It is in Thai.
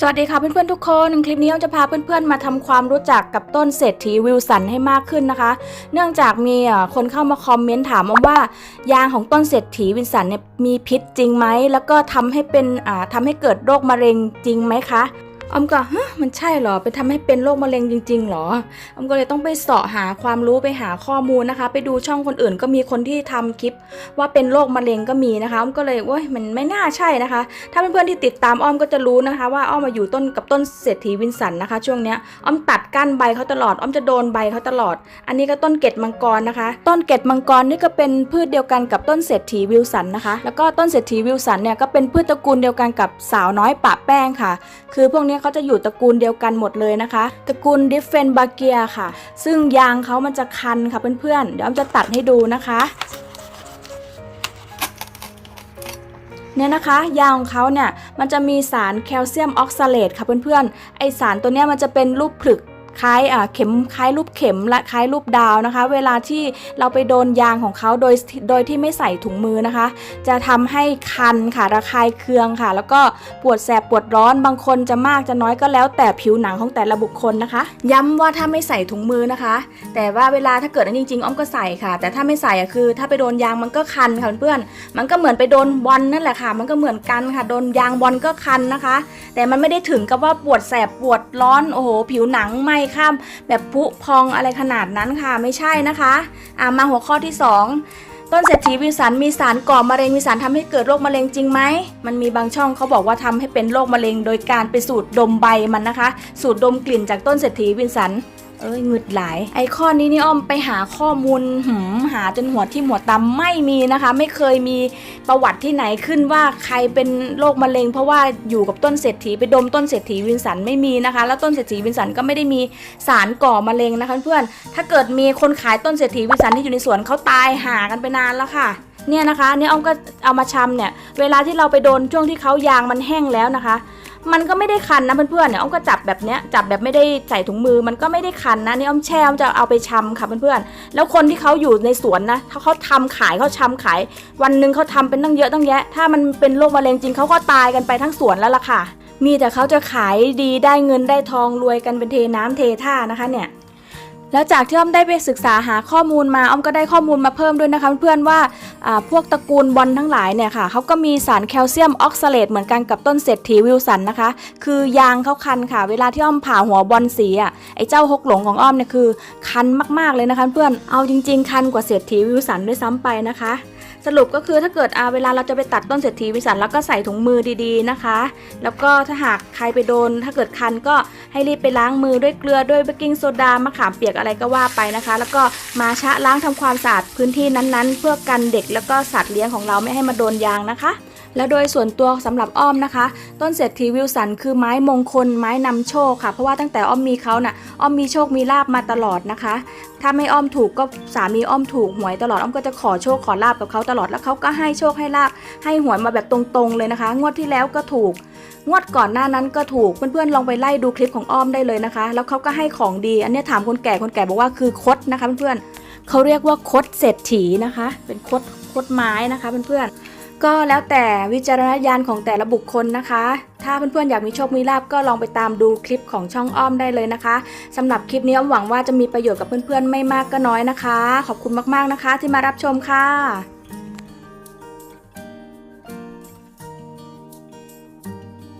สวัสดีค่ะเพื่อนๆทุกคนคลิปนี้เราจะพาเพื่อนๆมาทำความรู้จักกับต้นเศรษฐีวิลสันให้มากขึ้นนะคะ เนื่องจากมีคนเข้ามาคอมเมนต์ถามว่ายางของต้นเศรษฐีวิลสันเนี่ยมีพิษจริงไหมแล้วก็ทำให้เป็นทำทำให้เกิดโรคมะเร็งจริงไหมคะ อ้อมก็ฮะมันใช่เหรอไปทำให้เป็นโรคมะเร็งจริงๆเหรออ้อมก็เลยต้องไปเสาะหาความรู้ไปหาข้อมูลนะคะ ไปดูช่องคนอื่นก็มีคนที่ทำคลิป ว่าเป็นโรคมะเร็งก็มีนะคะอ้อมก็เลยโอ้ยมันไม่น่าใช่นะคะ ถ้าเพื่อนๆที่ติดตามอ้อมก็จะรู้นะคะ ว่าอ้อมมาอยู่ต้นกับต้นเศรษฐีวินสันนะคะ ช่วงเนี้ยอ้อมตัดก้านใบเขาตลอดอ้อมจะโดนใบเขาตลอด อันนี้ก็ต้นเกตมังกรนะคะ ต้นเกตมังกรนี่ก็เป็นพืชเดียวกันกับต้นเศรษฐีวิลสันนะคะ แล้วก็ต้นเศรษฐีวิลสันเนี่ยก็เป็นพืชตระกูลเดียวกันกับสาวน้อยปะแป้งค่ะ คือพวกเนี่ยเขาจะอยู่ตระกูลเดียวกันหมดเลยนะคะ ตระกูลดิฟเฟนบาเกียค่ะ ซึ่งยางเขามันจะคันค่ะเพื่อนๆ เดี๋ยวอ้อมจะตัดให้ดูนะคะเนี่ยนะคะยางของเขาเนี่ยมันจะมีสารแคลเซียมออกซาเลตค่ะเพื่อนๆ ไอสารตัวเนี้ยมันจะเป็นรูปผลึก คล้ายเข็มคล้ายรูปเข็มและคล้ายรูปดาวนะคะ เวลาที่เราไปโดนยางของเขาโดยโดยที่ไม่ใส่ถุงมือนะคะ จะทำให้คันค่ะระคายเคืองค่ะ แล้วก็ปวดแสบปวดร้อนบางคนจะมากจะน้อยก็แล้ว แต่ผิวหนังของแต่ละบุคคลนะคะ ย้ำว่าถ้าไม่ใส่ถุงมือนะคะ แต่ว่าเวลาถ้าเกิดอันจริงๆอ้อมก็ใส่ค่ะ แต่ถ้าไม่ใส่อะคือ ถ้าไปโดนยางมันก็คันค่ะเพื่อนๆมันก็เหมือนไปโดนบอลนั่นแหละค่ะ มันก็เหมือนกันค่ะ โดนยางบอลก็คันนะคะ แต่มันไม่ได้ถึงกับว่าปวดแสบปวดร้อนโอ้โหผิวหนังไหมข้ามแบบพุพองอะไรขนาดนั้นค่ะ ไม่ใช่นะคะอ่ามาหัวข้อที่สองต้นเศรษฐีวิสันมีสารก่อมะเร็งมีสารทำให้เกิดโรคมะเร็งจริงไหมมันมีบางช่องเขาบอกว่าทำให้เป็นโรคมะเร็ง โดยการไปสูดดมใบมันนะคะ สูดดมกลิ่นจากต้นเศรษฐีวิสัน เอ้ยหงุดหลาย ไอข้อนนี้นี่อ้อมไปหาข้อมูลหืมหาจนหัวที่หัวตำไม่มีนะคะ ไม่เคยมีประวัติที่ไหนขึ้นว่าใครเป็นโรคมะเร็ง เพราะว่าอยู่กับต้นเศรษฐีไปดมต้นเศรษฐีวินสันไม่มีนะคะ แล้วต้นเศรษฐีวินสันก็ไม่ได้มีสารก่อมะเร็งนะคะเพื่อนถ้าเกิดมีคนขายต้นเศรษฐีวินสันที่อยู่ในสวนเขาตายหากันไปนานแล้วค่ะเนี่ยนะคะเนี่ยอ้อมก็เอามาชำเนี่ยเวลาที่เราไปโดนช่วงที่เขายางมันแห้งแล้วนะคะ มันก็ไม่ได้คันนะเพื่อนๆเนี่ยอ้อมก็จับแบบเนี้ยจับแบบไม่ได้ใส่ถุงมือมันก็ไม่ได้คันนะนี่อ้อมแช่อ้อมจะเอาไปชำค่ะเพื่อนๆแล้วคนที่เขาอยู่ในสวนนะถ้าเขาทำขายเขาชำขาย วันหนึ่งเขาทำเป็นตั้งเยอะตั้งแยะ ถ้ามันเป็นโรคมะเร็งจริงเขาก็ตายกันไปทั้งสวนแล้วล่ะค่ะ มีแต่เขาจะขายดีได้เงินได้ทองรวยกันเป็นเทน้ำเทท่านะคะเนี่ย แล้วจากที่อ้อมได้ไปศึกษาหาข้อมูลมาอ้อมก็ได้ข้อมูลมาเพิ่มด้วยนะคะเพื่อนๆว่าพวกตระกูลบอลทั้งหลายเนี่ยค่ะเขาก็มีสารแคลเซียมออกซาเลตเหมือนกันกับต้นเศรษฐีวิลสันนะคะ คือยางเขาคันค่ะ เวลาที่อ้อมผ่าหัวบอลสีอะไอ้เจ้าฮกหลงของอ้อมเนี่ยคือคันมากๆเลยนะคะเพื่อนเอาจริง ๆ คันกว่าเศรษฐีวิลสันด้วยซ้ำไปนะคะ สรุปก็คือถ้าเกิดอาเวลาเราจะไปตัดต้นเศรษฐีวิสันแล้วก็ใส่ถุงมือดีๆนะคะ แล้วก็ถ้าหากใครไปโดน ถ้าเกิดคันก็ให้รีบไปล้างมือด้วยเกลือด้วยเบกกิ้งโซดามะขามเปียกอะไรก็ว่าไปนะคะ แล้วก็มาชะล้างทำความสะอาดพื้นที่นั้นๆ เพื่อกันเด็กแล้วก็สัตว์เลี้ยงของเราไม่ให้มาโดนยางนะคะ แล้วโดยส่วนตัวสำหรับอ้อมนะคะ ต้นเศรษฐีวิลสันคือไม้มงคล ไม้นำโชคค่ะ เพราะว่าตั้งแต่อ้อมมีเขาน่ะอ้อมมีโชคมีลาบมาตลอดนะคะ ถ้าไม่อ้อมถูกก็สามีอ้อมถูกหวยตลอดอ้อมก็จะขอโชคขอลาบกับเขาตลอดแล้วเขาก็ให้โชคให้ลาบให้หวยมาแบบตรงๆเลยนะคะ งวดที่แล้วก็ถูกงวดก่อนหน้านั้นก็ถูกเพื่อนๆลองไปไล่ดูคลิปของอ้อมได้เลยนะคะ แล้วเขาก็ให้ของดี อันนี้ถามคนแก่คนแก่บอกว่าคือคดนะคะเพื่อนๆเขาเรียกว่าคดเศรษฐีนะคะ เป็นคดคดไม้นะคะเพื่อนๆ ก็แล้วแต่วิจารณญาณของแต่ละบุคคลนะคะ ถ้าเพื่อนๆอยากมีโชคมีลาบก็ลองไปตามดูคลิปของช่องอ้อมได้เลยนะคะสำหรับคลิปนี้อ้อมหวังว่าจะมีประโยชน์กับเพื่อนๆไม่มากก็น้อยนะคะ ขอบคุณมากๆนะคะที่มารับชมค่ะ